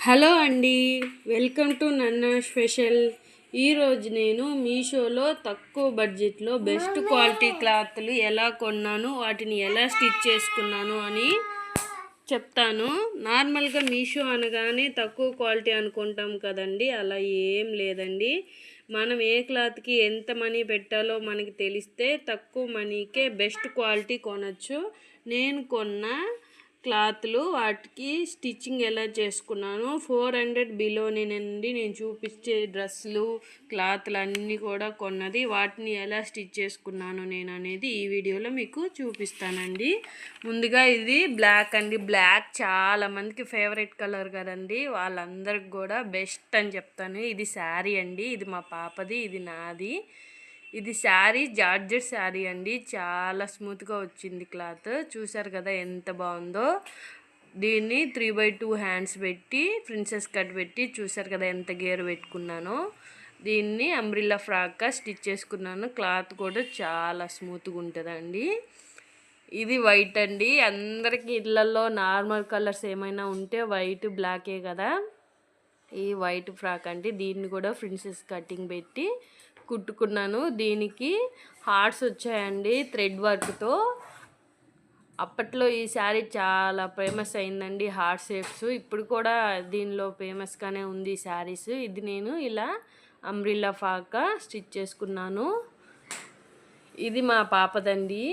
Hello అండి welcome to నన్న special. ఈరోజు నేను మీషోలో తక్కువ బడ్జెట్లో బెస్ట్ క్వాలిటీ క్లాత్లు ఎలా కొన్నాను వాటిని ఎలా స్టిచ్ చేసుకున్నాను అని చెప్తాను. నార్మల్గా మీషో అనగానే తక్కువ క్వాలిటీ అనుకుంటాం కదండి అలా ఏం లేదండి. మనం ఏ క్లాత్కి ఎంత మనీ పెట్టాలో మనకి తెలిస్తే తక్కువ మనీకే బెస్ట్ క్వాలిటీ కొనచ్చు. నేను కొన్న క్లాత్లు వాటికి స్టిచ్చింగ్ ఎలా చేసుకున్నాను? ఫోర్ హండ్రెడ్ బిలోని నుండి నేను చూపించే డ్రెస్సులు క్లాత్లు అన్నీ కూడా కొన్నది. వాటిని ఎలా స్టిచ్ చేసుకున్నాను నేను అనేది ఈ వీడియోలో మీకు చూపిస్తానండి. ముందుగా ఇది బ్లాక్ అండి. బ్లాక్ చాలా మందికి ఫేవరెట్ కలర్ కదండి. వాళ్ళందరికి కూడా బెస్ట్ అని చెప్తాను. ఇది శారీ అండి. ఇది మా పాపది. ఇది నాది. ఇది శారీ జార్జెట్ శారీ అండి. చాలా స్మూత్గా వచ్చింది క్లాత్. చూసారు కదా ఎంత బాగుందో. దీన్ని త్రీ బై టూ హ్యాండ్స్ పెట్టి ప్రిన్సెస్ కట్ పెట్టి చూసారు కదా ఎంత గేర్ పెట్టుకున్నానో. దీన్ని అంబ్రిల్లా ఫ్రాక్గా స్టిచ్ చేసుకున్నాను. క్లాత్ కూడా చాలా స్మూత్గా ఉంటుందండి. ఇది వైట్ అండి. అందరికి ఇళ్ళల్లో నార్మల్ కలర్స్ ఏమైనా ఉంటే వైట్ బ్లాకే కదా. ఈ వైట్ ఫ్రాక్ అండి. దీన్ని కూడా ప్రిన్సెస్ కటింగ్ పెట్టి కుట్టుకున్నాను. దీనికి హార్ట్స్ వచ్చాయండి థ్రెడ్ వర్క్తో. అప్పట్లో ఈ శారీ చాలా ఫేమస్ అయిందండి హార్ట్ షేప్స్. ఇప్పుడు కూడా దీనిలో ఫేమస్గానే ఉంది ఈ శారీస్. ఇది నేను ఇలా అంబ్రిల్లా ఫాక స్టిచ్ చేసుకున్నాను. ఇది మా పాపదండి.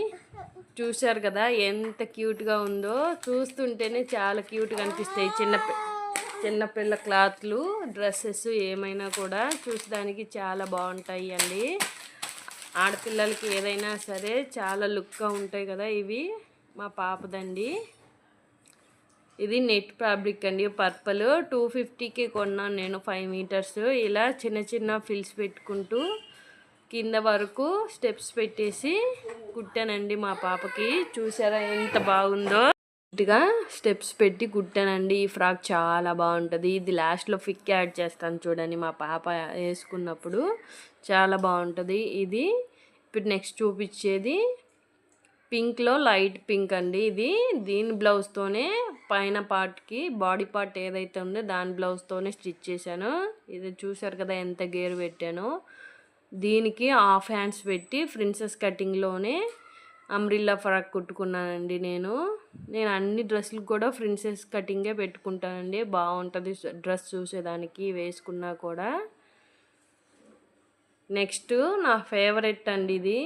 చూశారు కదా ఎంత క్యూట్గా ఉందో. చూస్తుంటేనే చాలా క్యూట్గా అనిపిస్తాయి. చిన్న చిన్నపిల్ల క్లాత్లు డ్రెస్సెస్ ఏమైనా కూడా చూసడానికి చాలా బాగుంటాయి అండి ఆడపిల్లలకి ఏదైనా సరే చాలా లుక్గా ఉంటాయి కదా ఇవి. మా పాపదండి. ఇది నెట్ ఫ్యాబ్రిక్ అండి పర్పల్. టూ ఫిఫ్టీకి కొన్నాను నేను ఫైవ్ మీటర్స్. ఇలా చిన్న చిన్న ఫిల్స్ పెట్టుకుంటూ కింద వరకు స్టెప్స్ పెట్టేసి కుట్టానండి మా పాపకి. చూసారా ఎంత బాగుందో? నీట్గా స్టెప్స్ పెట్టి కుట్టానండి. ఈ ఫ్రాక్ చాలా బాగుంటుంది. ఇది లాస్ట్లో ఫిక్ యాడ్ చేస్తాను చూడండి మా పాప వేసుకున్నప్పుడు. చాలా బాగుంటుంది. ఇది ఇప్పుడు నెక్స్ట్ చూపించేది పింక్లో లైట్ పింక్ అండి ఇది. దీని బ్లౌజ్తోనే పైన పార్ట్కి బాడీ పార్ట్ ఏదైతే ఉందో దాని బ్లౌజ్తోనే స్టిచ్ చేశాను. ఇది చూసారు కదా ఎంత గేర్ పెట్టానో. దీనికి హాఫ్ హ్యాండ్స్ పెట్టి ప్రిన్సెస్ కటింగ్లోనే అంబ్రిల్లా ఫ్రాక్ కుట్టుకున్నానండి నేను. నేను అన్ని డ్రెస్సులు కూడా ప్రిన్సెస్ కటింగే పెట్టుకుంటానండి. బాగుంటుంది డ్రెస్ చూసేదానికి వేసుకున్నా కూడా. నెక్స్ట్ నా ఫేవరెట్ అండి ఇది.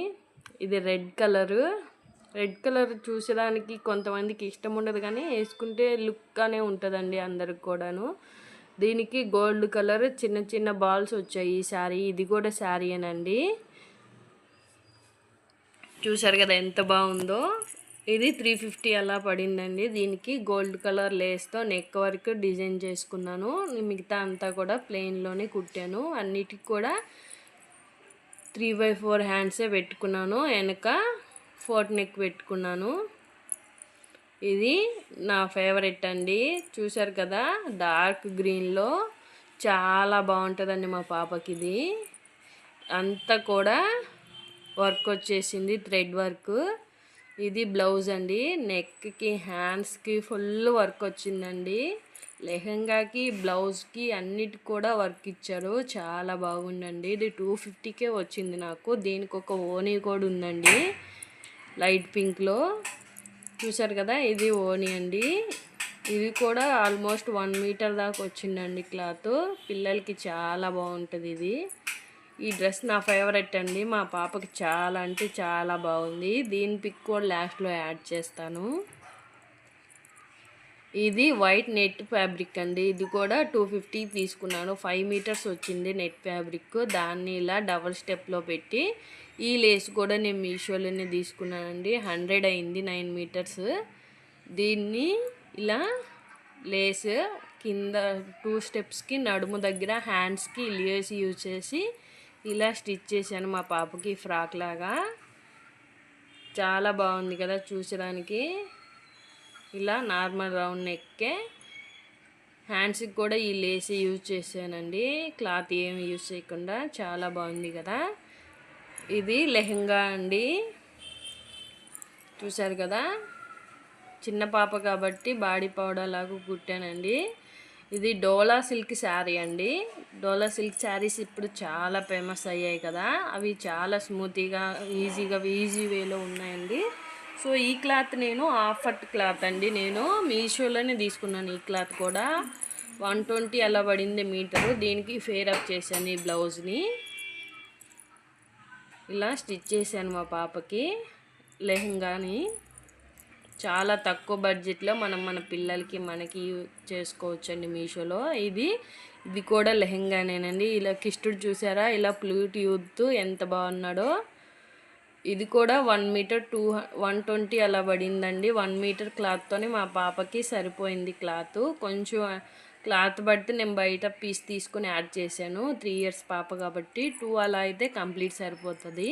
ఇది రెడ్ కలరు. రెడ్ కలర్ చూసేదానికి కొంతమందికి ఇష్టం ఉండదు కానీ వేసుకుంటే లుక్గానే ఉంటుందండి అందరికి కూడాను. దీనికి గోల్డ్ కలర్ చిన్న చిన్న బాల్స్ వచ్చాయి ఈ శారీ. ఇది కూడా శారీయేనండి చూసారు కదా ఎంత బాగుందో. ఇది త్రీ ఫిఫ్టీ అలా పడిందండి. దీనికి గోల్డ్ కలర్ లేస్తో నెక్ వర్క్ డిజైన్ చేసుకున్నాను. మిగతా అంతా కూడా ప్లెయిన్లోనే కుట్టాను. అన్నిటికి కూడా త్రీ బై ఫోర్ హ్యాండ్సే పెట్టుకున్నాను. వెనక ఫోర్ట్ నెక్ పెట్టుకున్నాను. ఇది నా ఫేవరెట్ అండి. చూసారు కదా డార్క్ గ్రీన్లో చాలా బాగుంటుందండి మా పాపకి ఇది. అంతా కూడా వర్క్ వచ్చేసింది థ్రెడ్ వర్క్. ఇది బ్లౌజ్ అండి. నెక్కి హ్యాండ్స్కి ఫుల్ వర్క్ వచ్చిందండి. లెహంగాకి బ్లౌజ్కి అన్నిటికి కూడా వర్క్ ఇచ్చారు. చాలా బాగుందండి. ఇది టూ ఫిఫ్టీకే వచ్చింది నాకు. దీనికి ఒక ఓనీ కూడా ఉందండి. లైట్ పింక్లో. చూసారు కదా ఇది ఓనీ అండి. ఇది కూడా ఆల్మోస్ట్ వన్ మీటర్ దాకా వచ్చిందండి క్లాత్. పిల్లలకి చాలా బాగుంటుంది ఇది. ఈ డ్రెస్ నా ఫేవరెట్ అండి. మా పాపకి చాలా అంటే చాలా బాగుంది. దీని పిక్ కూడా లాస్ట్లో యాడ్ చేస్తాను. ఇది వైట్ నెట్ ఫ్యాబ్రిక్ అండి. ఇది కూడా టూ ఫిఫ్టీ తీసుకున్నాను. ఫైవ్ మీటర్స్ వచ్చింది నెట్ ఫ్యాబ్రిక్. దాన్ని ఇలా డబల్ స్టెప్లో పెట్టి ఈ లేస్ కూడా నేను మీషోలోనే తీసుకున్నానండి. హండ్రెడ్ అయింది నైన్ మీటర్స్. దీన్ని ఇలా లేస్ కింద టూ స్టెప్స్కి నడుము దగ్గర హ్యాండ్స్కి లేస్ యూజ్ చేసి ఇలా స్టిచ్ చేశాను మా పాపకి ఫ్రాక్ లాగా. చాలా బాగుంది కదా చూసడానికి ఇలా నార్మల్ రౌండ్ నెక్కే. హ్యాండ్స్కి కూడా ఈ లేసి యూజ్ చేశానండి. క్లాత్ ఏమి యూజ్ చేయకుండా చాలా బాగుంది కదా. ఇది లెహంగా అండి. చూశారు కదా? చిన్న పాప కాబట్టి బాడీ పౌడర్ లాగా కుట్టానండి. ఇది డోలా సిల్క్ శారీ అండి. డోలా సిల్క్ శారీస్ ఇప్పుడు చాలా ఫేమస్ అయ్యాయి కదా. అవి చాలా స్మూతీగా ఈజీగా ఈజీ వేలో ఉన్నాయండి. సో ఈ క్లాత్ నేను ఆఫర్ట్ క్లాత్ అండి. నేను మీషోలోనే తీసుకున్నాను ఈ క్లాత్ కూడా. వన్ ట్వంటీ అలా పడింది మీటరు. దీనికి ఫేర్ అప్ చేశాను ఈ బ్లౌజ్ని. ఇలా స్టిచ్ చేశాను మా పాపకి లెహంగాని. చాలా తక్కువ బడ్జెట్లో మనం మన పిల్లలకి మనకి చేసుకోవచ్చండి మీషోలో. ఇది ఇది కూడా లెహెంగానేనండి. ఇలా కిష్టుడు చూసారా? ఇలా ప్లూట్ యూత్ ఎంత బాగున్నాడో. ఇది కూడా one metre two one twenty అలా పడిందండి. వన్ మీటర్ క్లాత్తోనే మా పాపకి సరిపోయింది క్లాత్. కొంచెం క్లాత్ బట్టి నేను బయట పీస్ తీసుకుని యాడ్ చేశాను. త్రీ ఇయర్స్ పాప కాబట్టి టూ అలా అయితే కంప్లీట్ సరిపోతుంది.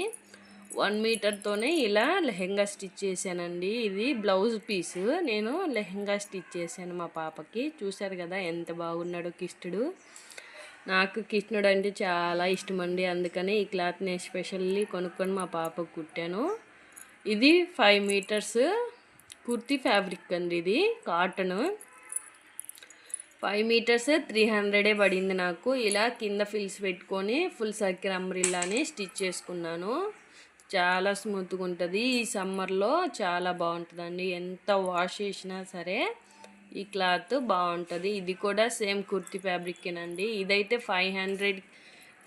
వన్ మీటర్తోనే ఇలా లెహెంగా స్టిచ్ చేశానండి. ఇది బ్లౌజ్ పీస్. నేను లెహెంగా స్టిచ్ చేశాను మా పాపకి. చూశారు కదా ఎంత బాగున్నాడో కిష్టుడు. నాకు కృష్ణుడు అంటే చాలా ఇష్టం అండి అందుకని ఈ క్లాత్ నేను స్పెషల్లీ కొనుక్కొని మా పాపకు కుట్టాను. ఇది ఫైవ్ మీటర్స్ కుర్తీ ఫ్యాబ్రిక్ అండి ఇది కాటన్. ఫైవ్ మీటర్స్ త్రీ హండ్రెడే పడింది నాకు. ఇలా కింద ఫిల్స్ పెట్టుకొని ఫుల్ సర్కిల్ అంబ్రిల్లాని స్టిచ్ చేసుకున్నాను. చాలా స్మూత్గా ఉంటుంది. ఈ సమ్మర్లో చాలా బాగుంటుందండి. ఎంత వాష్ చేసినా సరే ఈ క్లాత్ బాగుంటుంది. ఇది కూడా సేమ్ కుర్తి ఫ్యాబ్రిక్కేనండి. ఇదైతే ఫైవ్ హండ్రెడ్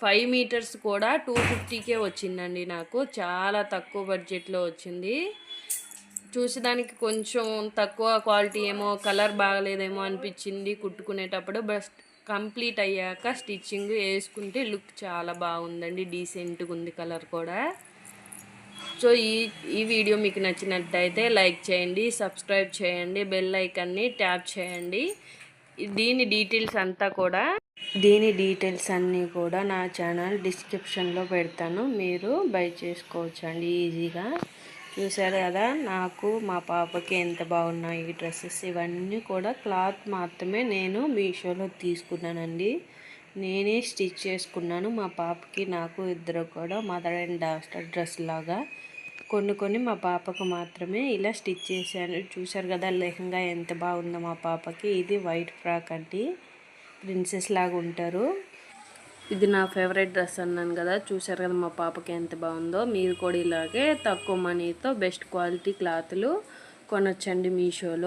ఫైవ్ మీటర్స్ కూడా టూ ఫిఫ్టీకే వచ్చిందండి నాకు. చాలా తక్కువ బడ్జెట్లో వచ్చింది. చూసేదానికి కొంచెం తక్కువ క్వాలిటీ ఏమో కలర్ బాగలేదేమో అనిపించింది కుట్టుకునేటప్పుడు. బస్ట్ కంప్లీట్ అయ్యాక స్టిచ్చింగ్ వేసుకుంటే లుక్ చాలా బాగుందండి. డీసెంట్గా ఉంది కలర్ కూడా. సో ఈ ఈ వీడియో మీకు నచ్చినట్టయితే లైక్ చేయండి సబ్స్క్రైబ్ చేయండి బెల్ ఐకన్ని ట్యాప్ చేయండి. దీని డీటెయిల్స్ అంతా కూడా దీని డీటెయిల్స్ అన్నీ కూడా నా ఛానల్ డిస్క్రిప్షన్లో పెడతాను. మీరు బై చేసుకోవచ్చు అండి ఈజీగా. చూసారు కదా నాకు మా పాపకి ఎంత బాగున్నాయి ఈ డ్రెస్సెస్. ఇవన్నీ కూడా క్లాత్ మాత్రమే నేను మీషోలో తీసుకున్నానండి. నేనే స్టిచ్ చేసుకున్నాను. మా పాపకి నాకు ఇద్దరు కూడా మదర్ అండ్ డాస్టర్ డ్రెస్ లాగా. కొన్ని కొన్ని మా పాపకు మాత్రమే ఇలా స్టిచ్ చేశాను. చూశారు కదా లెహంగా ఎంత బాగుందో మా పాపకి. ఇది వైట్ ఫ్రాక్ అండి ప్రిన్సెస్ లాగా ఉంటారు. ఇది నా ఫేవరెట్ డ్రెస్ అన్నాను కదా. చూశారు కదా మా పాపకి ఎంత బాగుందో. మీరు కూడా ఇలాగే తక్కువ మనీతో బెస్ట్ క్వాలిటీ క్లాత్లు కొనొచ్చండి మీషోలో.